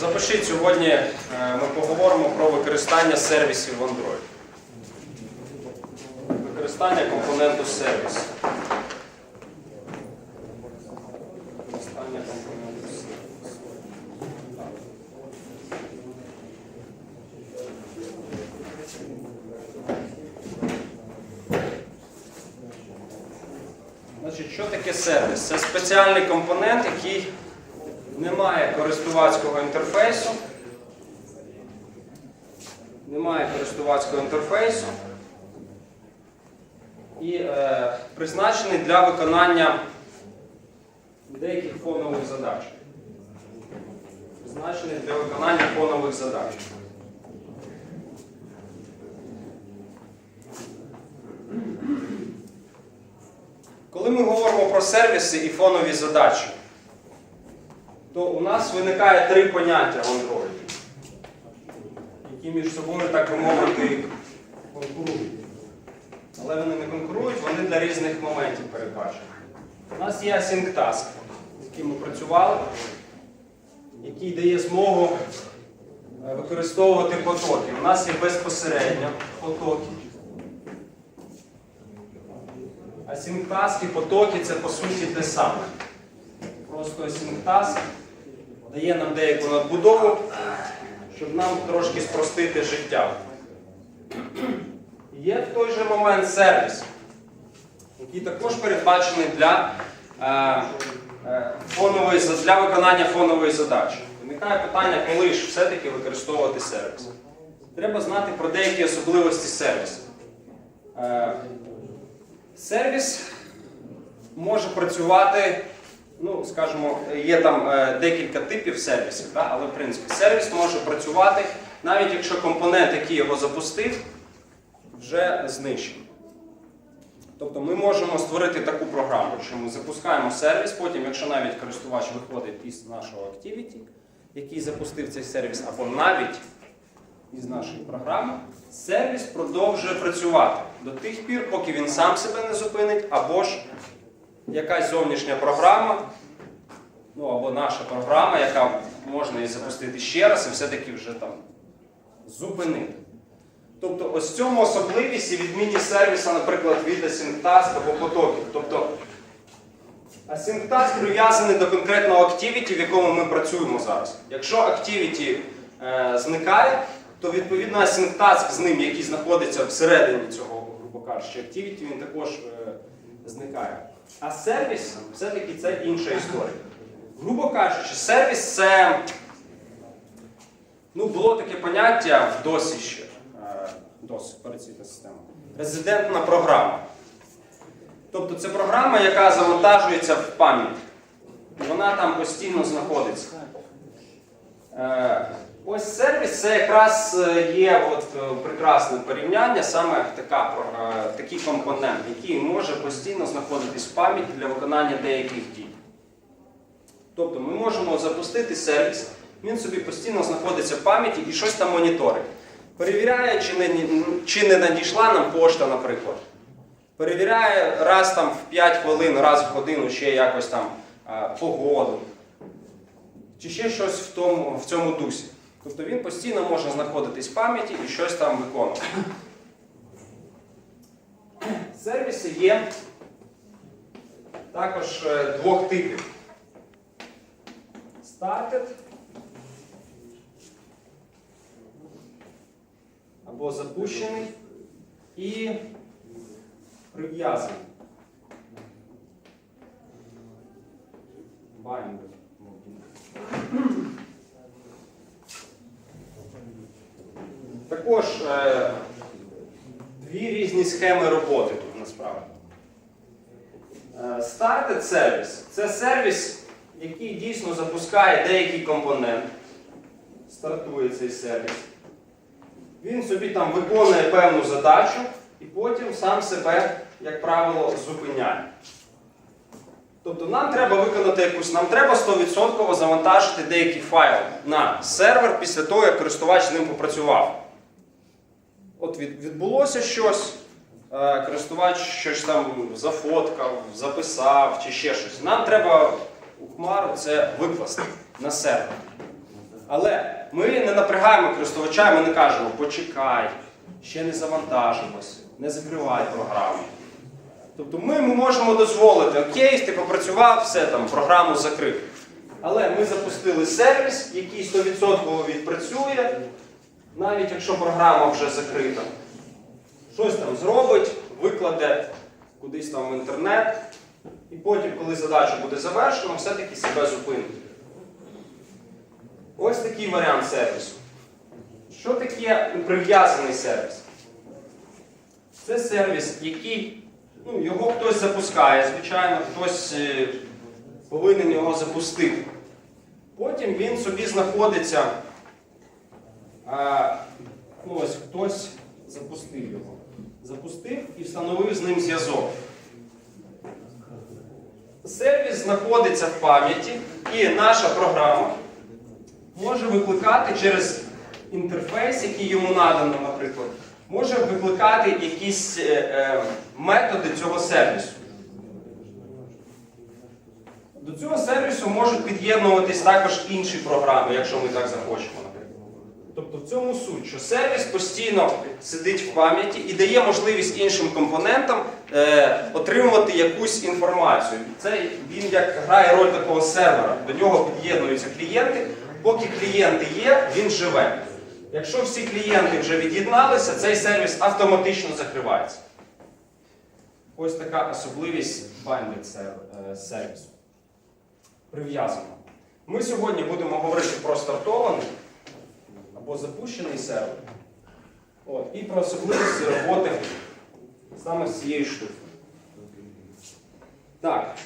Запишіть сьогодні, е, ми поговоримо про використання сервісів в Android. Використання компоненту сервіс. Значить, що таке сервіс? Це спеціальний компонент, який не має користувацького інтерфейсу. Немає користувацького інтерфейсу. І е, призначений для виконання деяких фонових задач. Призначений для виконання фонових задач. Коли ми говоримо про сервіси і фонові задачі, то у нас виникає три поняття в Android, які між собою, так би мовити, конкурують. Але вони не конкурують, вони для різних моментів передбачені. У нас є Async Task, з яким ми працювали, який дає змогу е, використовувати потоки. У нас є безпосередньо потоки. Асінктаски, потоки це по суті те саме. Просто асінктаск дає нам деяку надбудову, щоб нам трошки спростити життя. Є в той же момент сервіс, який також передбачений для, е, е, фонової, для виконання фонової задачі. Виникає питання, коли ж все-таки використовувати сервіс. Треба знати про деякі особливості сервісу. Е, Сервіс може працювати, ну, скажімо, є там е, декілька типів сервісів, да? але в принципі сервіс може працювати навіть якщо компонент, який його запустив, вже знищений. Тобто ми можемо створити таку програму, що ми запускаємо сервіс, потім, якщо навіть користувач виходить із нашого Activity, який запустив цей сервіс, або навіть із нашої програми, сервіс продовжує працювати до тих пір, поки він сам себе не зупинить, або ж якась зовнішня програма, ну або наша програма, яка можна її запустити ще раз і все-таки вже там зупинити. Тобто ось в цьому особливість і відмінність сервіса, наприклад, від Async-Task або потоків. Тобто Async-Task прив'язаний до конкретного activity, в якому ми працюємо зараз. Якщо activity е, зникає, то відповідно Async-Task з ним, який знаходиться всередині цього, грубо кажучи, activity, він також е, зникає. А сервіс все-таки це інша історія. Грубо кажучи, сервіс це Ну, було таке поняття DOS ще. е, DOS, операційна система. Резидентна програма. Тобто це програма, яка завантажується в пам'ять. Вона там постійно знаходиться. Е, Ось сервіс це якраз е, є от, прекрасне порівняння, саме така, такий компонент, який може постійно знаходитись в пам'яті для виконання деяких дій. Тобто ми можемо запустити сервіс, він собі постійно знаходиться в пам'яті і щось там моніторить. Перевіряє, чи не, чи не надійшла нам пошта, наприклад. Перевіряє раз там в 5 хвилин, раз в годину ще якось там а, погоду. Чи ще щось в, тому, в цьому дусі. Тобто він постійно може знаходитись в пам'яті і щось там виконувати. Сервіси є також е, двох типів. Started або запущений і прив'язаний. Також е, дві різні схеми роботи тут насправді. Е, Started сервіс це сервіс, який дійсно запускає деякий компонент. Стартує цей сервіс. Він собі там виконує певну задачу і потім сам себе, як правило, зупиняє. Тобто нам треба виконати якусь, нам треба 100% завантажити деякий файл на сервер після того, як користувач ним попрацював. От відбулося щось, е, користувач щось там зафоткав, записав чи ще щось. Нам треба у хмару це викласти на сервер. Але ми не напрягаємо користувача, ми не кажемо, почекай, ще не завантажилось, не закривай програму. Тобто ми, ми можемо дозволити, окей, ти попрацював, все там, програму закрив. Але ми запустили сервіс, який 100% відпрацює, навіть якщо програма вже закрита. Щось там зробить, викладе кудись там в інтернет, і потім, коли задача буде завершена, все-таки себе зупинить. Ось такий варіант сервісу. Що таке прив'язаний сервіс? Це сервіс, який ну, його хтось запускає, звичайно, хтось е, повинен його запустити. Потім він собі знаходиться. А, ну, ось хтось запустив його. Запустив і встановив з ним зв'язок. Сервіс знаходиться в пам'яті, і наша програма може викликати через інтерфейс, який йому надано, наприклад, може викликати якісь е, е, методи цього сервісу. До цього сервісу можуть під'єднуватись також інші програми, якщо ми так захочемо. Тобто в цьому суть, що сервіс постійно сидить в пам'яті і дає можливість іншим компонентам е, отримувати якусь інформацію. Це він як грає роль такого сервера. До нього під'єднуються клієнти. Поки клієнти є, він живе. Якщо всі клієнти вже від'єдналися, цей сервіс автоматично закривається. Ось така особливість сер- е, сервісу. Прив'язано. Ми сьогодні будемо говорити про стартований або запущений сервер. От, і про особливості роботи саме з цією штукою. Так.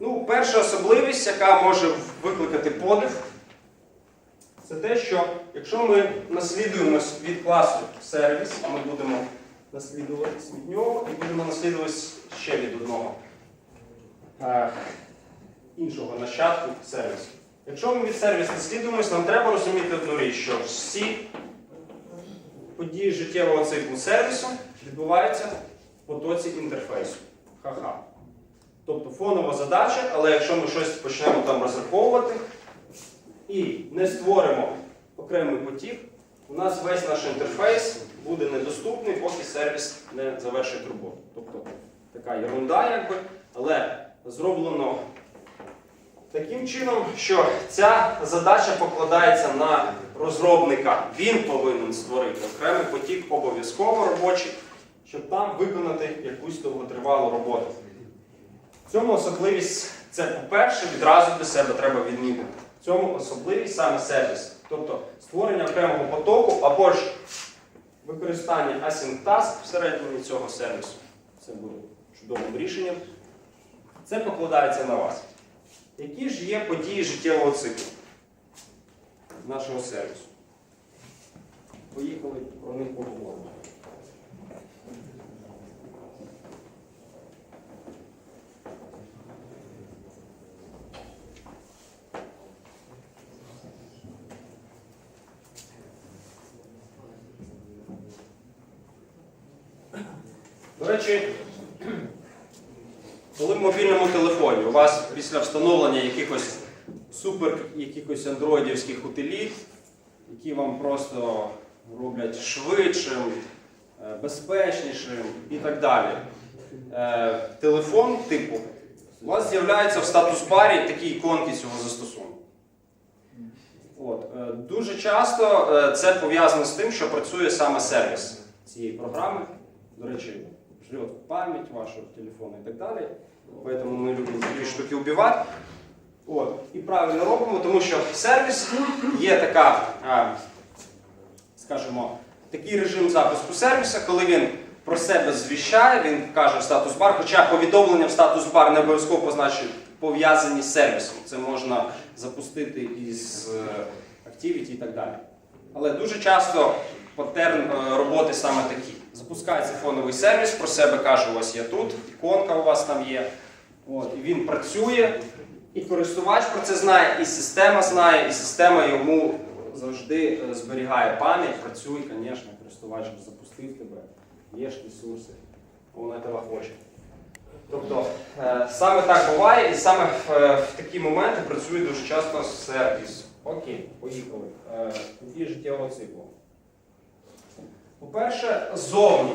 Ну, перша особливість, яка може викликати подив, це те, що якщо ми наслідуємо від класу сервіс, а ми будемо наслідувати від нього і будемо наслідувати ще від одного е, іншого нащадку сервісу. Якщо ми від сервісу наслідуємось, нам треба розуміти одну річ, що всі події життєвого циклу сервісу відбуваються в потоці інтерфейсу. Ха-ха. Тобто фонова задача, але якщо ми щось почнемо там розраховувати і не створимо окремий потік, у нас весь наш інтерфейс буде недоступний, поки сервіс не завершить роботу. Тобто така ерунда, якби, але зроблено таким чином, що ця задача покладається на розробника. Він повинен створити окремий потік обов'язково робочий, щоб там виконати якусь довготривалу роботу. В цьому особливість це, по-перше, відразу для себе треба відмітити. В цьому особливість саме сервіс. Тобто створення окремого потоку або ж використання async task всередині цього сервісу. Це буде чудовим рішенням. Це покладається на вас. Які ж є події життєвого циклу нашого сервісу? Поїхали про них поговоримо. До речі, коли в мобільному телефоні у вас після встановлення якихось супер якихось андроїдівських утиліт, які вам просто роблять швидшим, е, безпечнішим і так далі. е, Телефон типу, у вас з'являється в статус-барі такі іконки цього застосунку. От, е, дуже часто це пов'язано з тим, що працює саме сервіс цієї програми. До речі, пам'ять вашого телефону і так далі. Поэтому ми любимо такі штуки вбивати. От. І правильно робимо, тому що в сервіс є така, скажімо, такий режим запуску сервіса, коли він про себе звіщає, він каже в статус бар, хоча повідомлення в статус бар не обов'язково позначені пов'язані з сервісом. Це можна запустити із е, Activity і так далі. Але дуже часто паттерн е, роботи саме такий. Запускається фоновий сервіс, про себе каже, ось я тут, іконка у вас там є. От, і він працює, і користувач про це знає, і система знає, і система йому завжди е, зберігає пам'ять, працює, звісно, користувач запустив тебе, є ж ресурси, вона тебе хоче. Тобто е, саме так буває, і саме в, е, в такі моменти працює дуже часто сервіс. Окей, поїхали. Тоді життєвого циклу. По-перше, зовні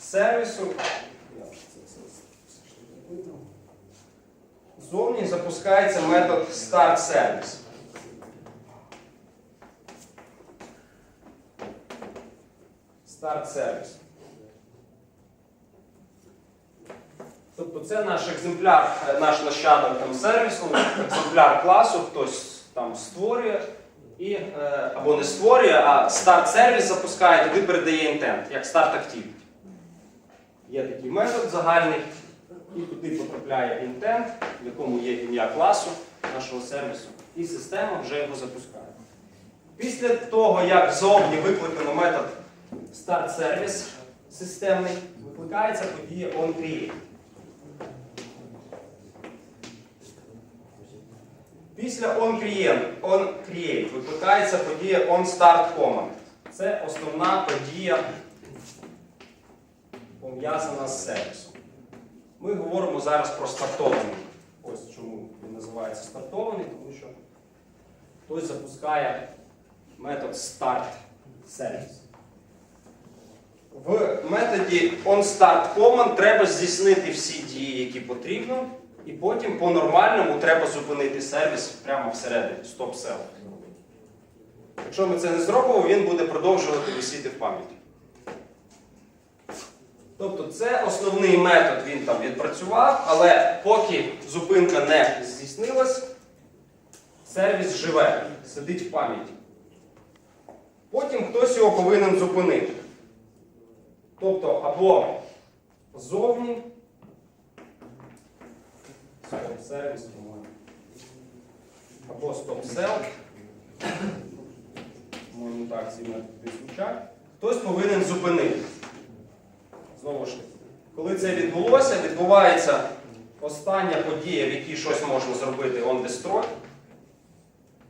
сервісу. Я ж це все- все ж таки видно. Зовні запускається метод Start Service. Start Service. Тобто це наш екземпляр, е, наш нащадок там сервісу, екземпляр класу, хтось там створює і, е, або не створює, а старт сервіс запускає, туди передає інтент, як старт activity. Є такий метод загальний, і туди потрапляє інтент, в якому є ім'я класу нашого сервісу, і система вже його запускає. Після того, як зовні викликано метод старт сервіс системний, викликається подія onCreate. Після onCreate, onCreate викликається подія onStartCommand. Це основна подія, пов'язана з сервісом. Ми говоримо зараз про стартований. Ось чому він називається стартований, тому що хтось запускає метод start service. В методі onStartCommand треба здійснити всі дії, які потрібно, і потім по-нормальному треба зупинити сервіс прямо всередині, стоп sell. Якщо ми це не зробимо, він буде продовжувати висіти в пам'яті. Тобто це основний метод, він там відпрацював, але поки зупинка не здійснилась, сервіс живе, сидить в пам'яті. Потім хтось його повинен зупинити. Тобто або ззовні, стоп-сервіс, або стоп-сел, по-моєму, так ці звучать, хтось повинен зупинити. Знову ж таки, коли це відбулося, відбувається остання подія, в якій щось можна зробити on destroy.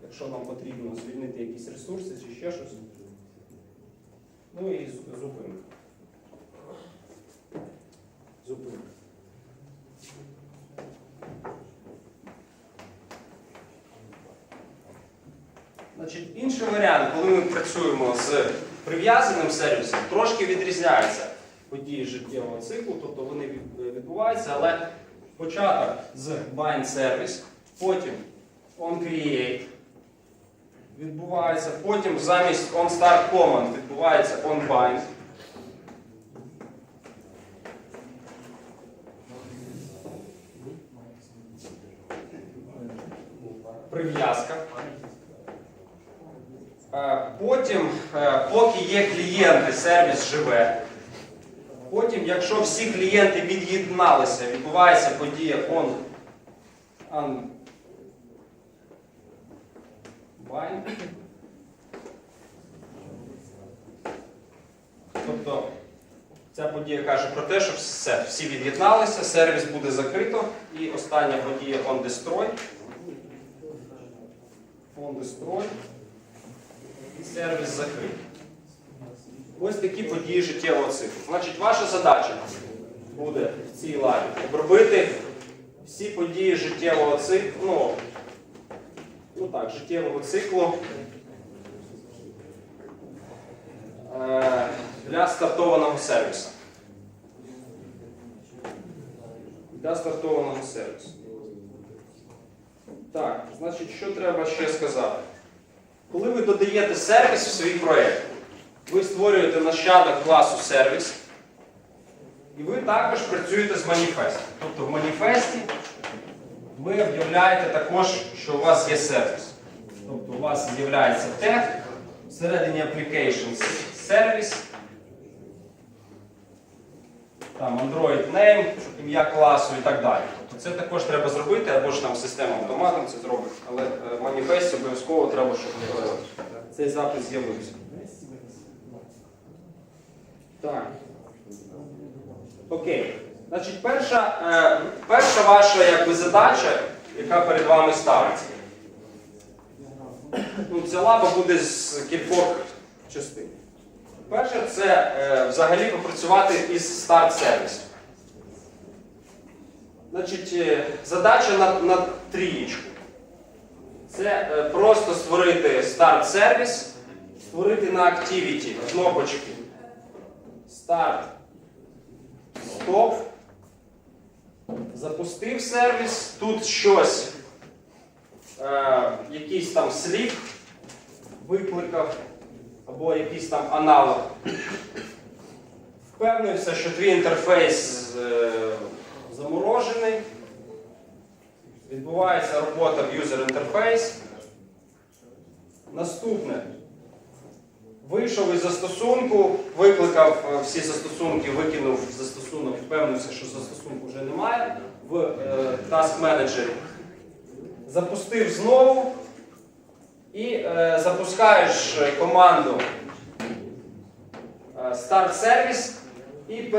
Якщо нам потрібно звільнити якісь ресурси чи ще щось. Ну і зупинка. Зупинка. Значить, інший варіант, коли ми працюємо з прив'язаним сервісом, трошки відрізняється події життєвого циклу, тобто вони відбуваються, але початок з bind service, потім on create відбувається, потім замість on start command відбувається on bind. Прив'язка. Е, Потім, е, поки є клієнти, сервіс живе. Потім, якщо всі клієнти від'єдналися, відбувається подія on, on. Тобто ця подія каже про те, що все, всі від'єдналися, сервіс буде закрито, і остання подія on destroy. On destroy. І сервіс закритий. Ось такі події життєвого циклу. Значить, ваша задача буде в цій лаві обробити всі події життєвого циклу, ну, ну так, життєвого циклу е, для стартованого сервісу. Для стартованого сервісу. Так, значить, що треба ще сказати? Коли ви додаєте сервіс в свій проєкт, створюєте нащадок класу сервіс, і ви також працюєте з маніфестом. Тобто в маніфесті ви об'являєте також, що у вас є сервіс. Тобто у вас з'являється тег, всередині application сервіс, там Android name, ім'я класу і так далі. Тобто це також треба зробити, або ж там система автоматом це зробить, але е, в маніфесті обов'язково треба, щоб е, цей запис з'явився. Так. Окей. Значить, перша, е, перша ваша якби, задача, яка перед вами ставиться. Ну, ця лаба буде з кількох частин. Перше, це е, взагалі попрацювати із старт сервісом. Значить, е, задача на, на трієчку. Це е, просто створити старт сервіс, створити на Activity кнопочки Старт, Стоп. Запустив сервіс. Тут щось, е, якийсь там слід викликав, або якийсь там аналог. Впевнився, що твій інтерфейс е, заморожений. Відбувається робота в user interface. Наступне. Вийшов із застосунку, викликав е, всі застосунки, викинув застосунок, впевнився, що застосунку вже немає в е, Task Manager. Запустив знову і е, запускаєш команду Start Service і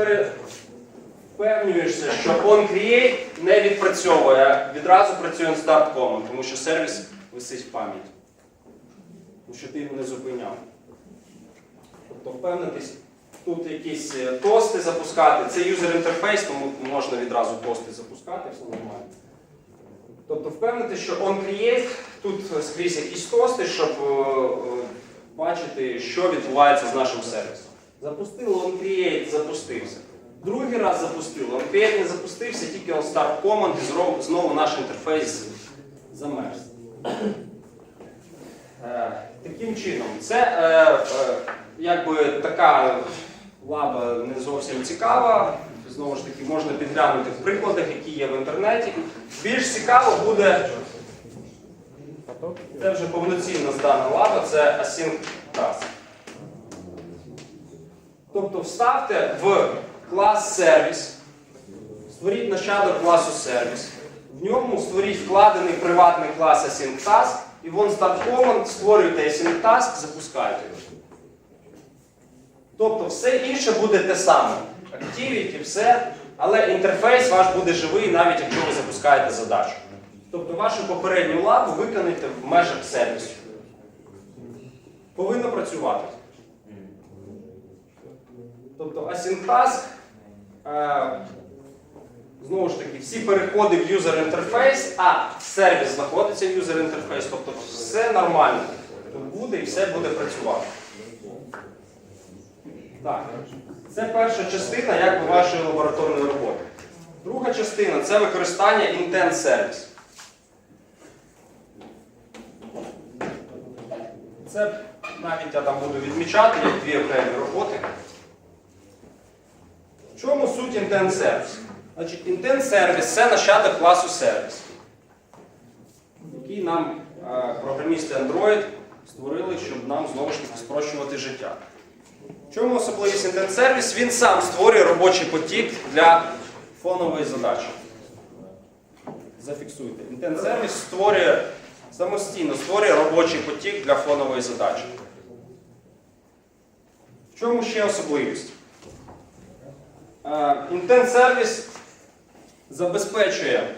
впевнюєшся, що onCreate не відпрацьовує, відразу працює start command, тому що сервіс висить в пам'яті. Тому що ти його не зупиняв. Тобто впевнитись, тут якісь е, тости запускати. Це юзер інтерфейс, тому можна відразу тости запускати, все нормально. Тобто впевнити, що onCreate, тут скрізь якісь тости, щоб е, е, бачити, що відбувається з нашим сервісом. Запустили onCreate, запустився. Другий раз запустили, onCreate не запустився, тільки on start command і знову, наш інтерфейс замерз. Таким чином, це якби така лаба не зовсім цікава. Знову ж таки, можна підглянути в прикладах, які є в інтернеті. Більш цікаво буде, це вже повноцінна здана лаба, це Async Task. Тобто вставте в клас сервіс, створіть нащадок класу сервіс, в ньому створіть вкладений приватний клас Async Task, і вон Start Command, створюйте Async Task, запускайте його. Тобто все інше буде те саме. Activity, все, але інтерфейс ваш буде живий, навіть якщо ви запускаєте задачу. Тобто вашу попередню лабу виконайте в межах сервісу. Повинно працювати. Тобто Async Task, е, знову ж таки, всі переходи в user інтерфейс, а сервіс знаходиться в user інтерфейс, тобто все нормально. Тут буде і все буде працювати. Так, це перша частина якби, вашої лабораторної роботи. Друга частина це використання Service. Це навіть я там буду відмічати як дві окремі роботи. В чому суть Service? Значить, Service це нащадок класу сервіс, який нам е, програмісти Android створили, щоб нам знову ж таки спрощувати життя. Чому особливість Service? Він сам створює робочий потік для фонової задачі. Зафіксуйте. Service створює самостійно створює робочий потік для фонової задачі. В чому ще особливість? Е, Service забезпечує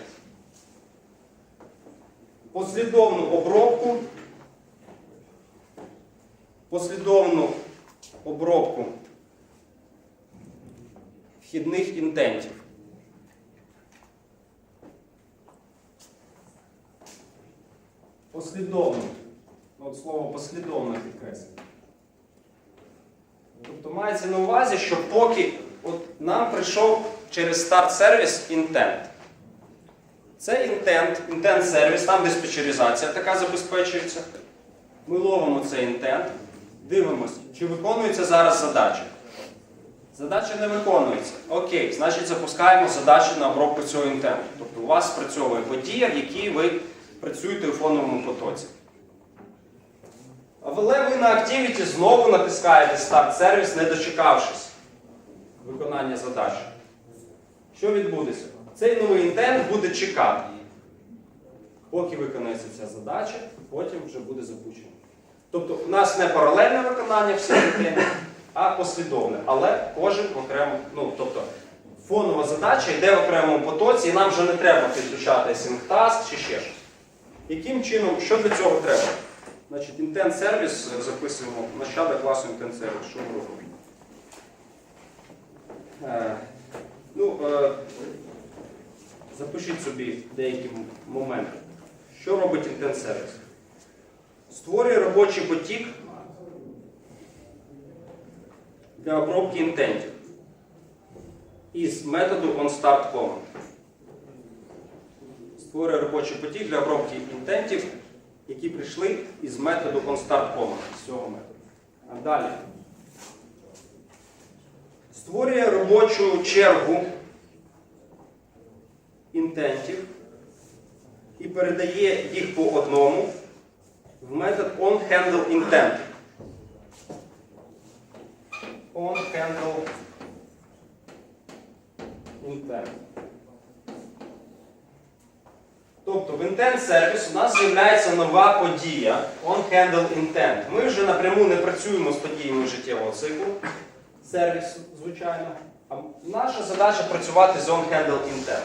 послідовну обробку, послідовну обробку вхідних інтентів. Послідовно. От слово послідовно підкреслює. Тобто мається на увазі, що поки от нам прийшов через старт сервіс інтент. Це інтент, інтент сервіс, там диспетчеризація така забезпечується. Ми ловимо цей інтент, дивимося, чи виконується зараз задача. Задача не виконується. Окей, значить запускаємо задачу на обробку цього інтенту. Тобто у вас спрацьовує подія, в якій ви працюєте у фоновому потоці. Але ви на Activity знову натискаєте старт сервіс, не дочекавшись виконання задачі. Що відбудеться? Цей новий інтент буде чекати, поки виконається ця задача, потім вже буде запущено. Тобто у нас не паралельне виконання інтентів, а послідовне. Але кожен окремо, ну тобто фонова задача йде в окремому потоці, і нам вже не треба підключати async чи ще щось. Яким чином, що для цього треба? Значить, intent сервіс записуємо нащадок класу intent сервіс. Що ми робимо? Е, ну, е, запишіть собі деякі моменти. Що робить intent сервіс? Створює робочий потік для обробки інтентів із методу onStartCommand. Створює робочий потік для обробки інтентів, які прийшли із методу onStartCommand, з цього методу. А далі. Створює робочу чергу інтентів і передає їх по одному в метод onHandleIntent. onHandleIntent. Тобто в intent сервіс у нас з'являється нова подія onHandleIntent. Ми вже напряму не працюємо з подіями життєвого циклу сервісу, звичайно. А наша задача працювати з onHandleIntent.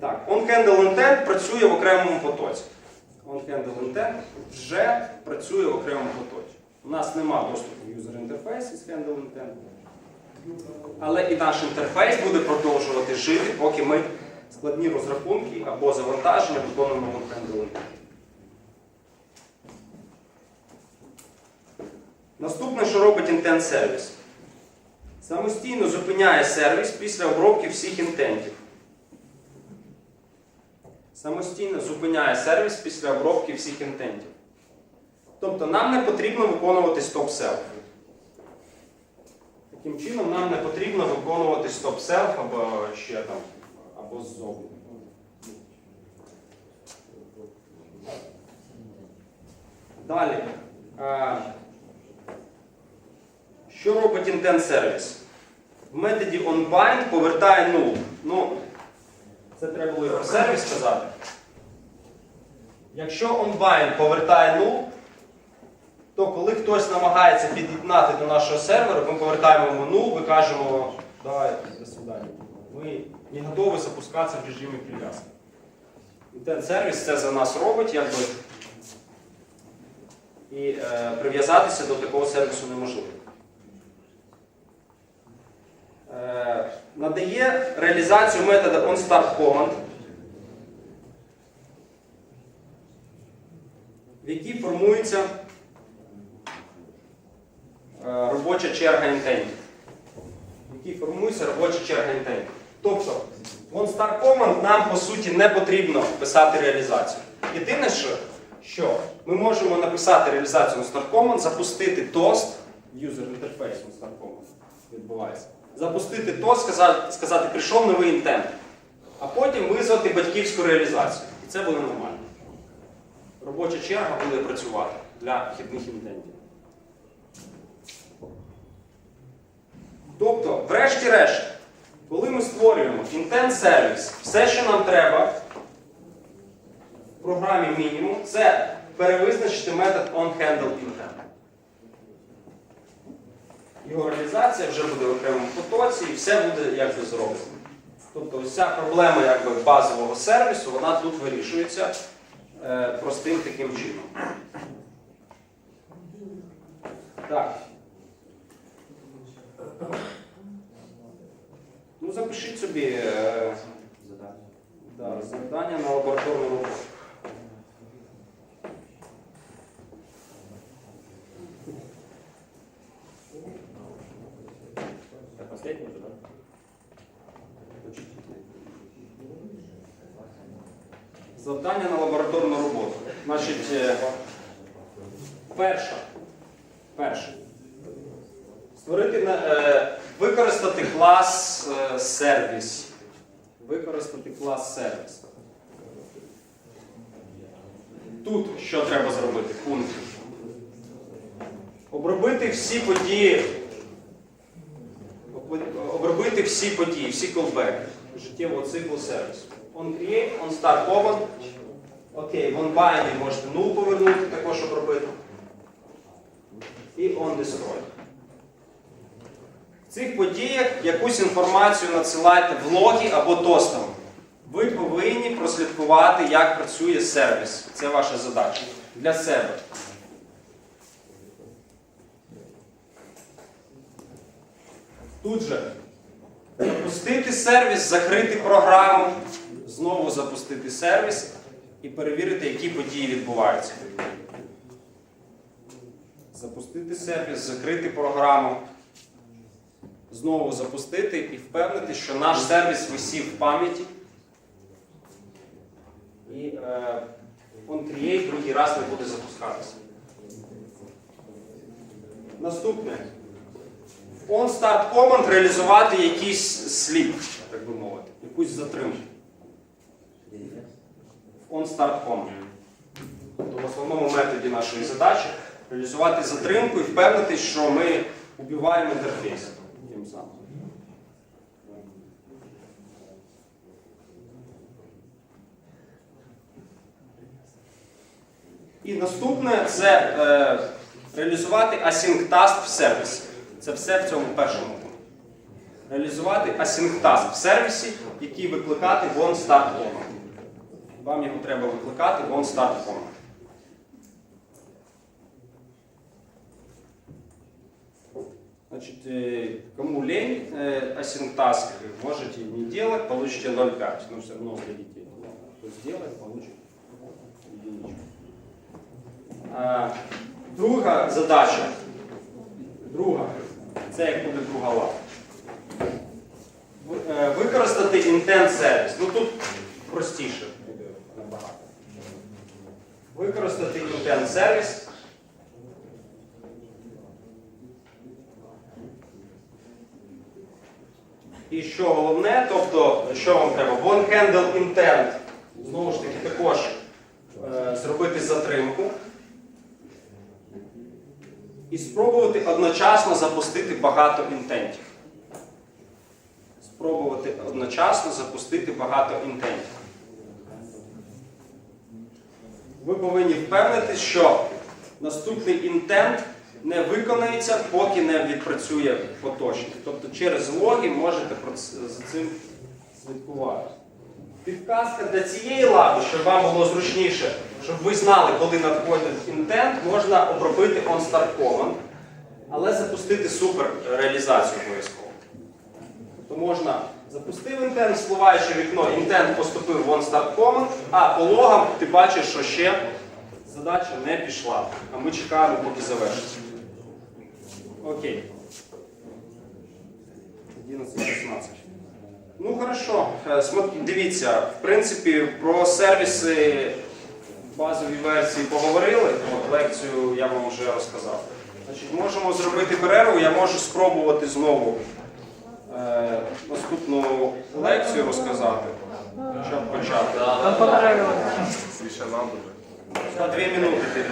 Так, onHandleIntent працює в окремому потоці. OnHandleIntent вже працює в окремому потоці. У нас нема доступу в user interface із HandleIntent. Але і наш інтерфейс буде продовжувати жити, поки ми складні розрахунки або завантаження виконуємо в OnHandleIntent. Наступне, що робить інтент сервіс. Самостійно зупиняє сервіс після обробки всіх інтентів. Самостійно зупиняє сервіс після обробки всіх інтентів. Тобто нам не потрібно виконувати стоп-селф. Таким чином нам не потрібно виконувати стоп-селф або ще там, або ззовні. Далі. Е, Що робить інтент сервіс? В методі onBind повертає null. Ну, це треба було про сервіс сказати. Якщо onBind повертає null, то коли хтось намагається під'єднати до нашого сервера, ми повертаємо йому null, ми кажемо, давай, до свидання. Ми не готові запускатися в режимі прив'язки. Інтент сервіс це за нас робить, якби. І е, прив'язатися до такого сервісу неможливо. Е, надає реалізацію методу onStartCommand, в якій формується е, робоча черга інтентів. В якій формується робоча черга інтентів. Тобто, в OnStarCommand нам по суті не потрібно писати реалізацію. Єдине, що, що ми можемо написати реалізацію OnStarCommand, запустити тост, user interface OnStarCommand відбувається. Запустити тост, сказати, сказати, прийшов новий інтент, а потім визвати батьківську реалізацію. І це буде нормально. Робоча черга буде працювати для вхідних інтентів. Тобто, врешті-решт, коли ми створюємо інтент сервіс, все, що нам треба в програмі мінімум, це перевизначити метод onHandleIntent. Його реалізація вже буде в окремому потоці і все буде якби зроблено. Тобто вся проблема якби, базового сервісу, вона тут вирішується е, простим таким чином. Так. Ну, запишіть собі е, да, завдання на лабораторну роботу. Так, последний уже, да? Завдання на лабораторну роботу. Значить, перше. Перше. Створити е, використати клас е, сервіс. Використати клас сервіс. Тут що треба зробити? Пункт. Обробити всі події. Обробити всі події, всі колбеки життєвого циклу сервісу. On create, on start command. Окей, в onBind можете null повернути, також обробити. І on destroy. В цих подіях якусь інформацію надсилайте в логі або тостом. Ви повинні прослідкувати, як працює сервіс. Це ваша задача для себе. Тут же запустити сервіс, закрити програму, знову запустити сервіс і перевірити, які події відбуваються. Запустити сервіс, закрити програму, знову запустити і впевнити, що наш сервіс висів в пам'яті. І е, on create другий раз не буде запускатися. Наступне. On start command реалізувати якийсь сліп, так би мовити, якусь затримку. On start command. Тобто в основному методі нашої задачі реалізувати затримку і впевнитись, що ми убиваємо інтерфейс тим самим. І наступне це е, реалізувати async task в сервісі. Це все в цьому першому пункті. Реалізувати async task в сервісі, який викликати on start command. Вам його треба викликати on start command. Значит, э, кому лень async task, можете не делать, получите 0,5, но все равно сдадите. Кто сделает, получит единичку. Друга задача. Друга. Це як буде друга лава. Е, Використати intent сервіс. Ну тут простіше буде набагато. Використати intent сервіс. І що головне, тобто, що вам треба? One handle intent. Знову ж таки, також е, зробити затримку. І спробувати одночасно запустити багато інтентів. Спробувати одночасно запустити багато інтентів. Ви повинні впевнитись, що наступний інтент не виконається, поки не відпрацює поточний. Тобто через логи можете за цим слідкувати. Підказка для цієї лави, щоб вам було зручніше, щоб ви знали, коли надходить інтент, можна обробити on start command, але запустити супер реалізацію обов'язково. Тобто можна запустив інтент, спливаючи вікно, інтент поступив в on start command, а по логам ти бачиш, що ще задача не пішла. А ми чекаємо, поки завершиться. Окей. 11.16. Ну хорошо, Е, дивіться, в принципі, про сервіси базовій версії поговорили, От, лекцію я вам вже розказав. Значить, можемо зробити перерву, я можу спробувати знову е, наступну лекцію розказати, щоб почати. За дві минути.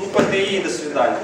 Ну, ПТІ, до свидання.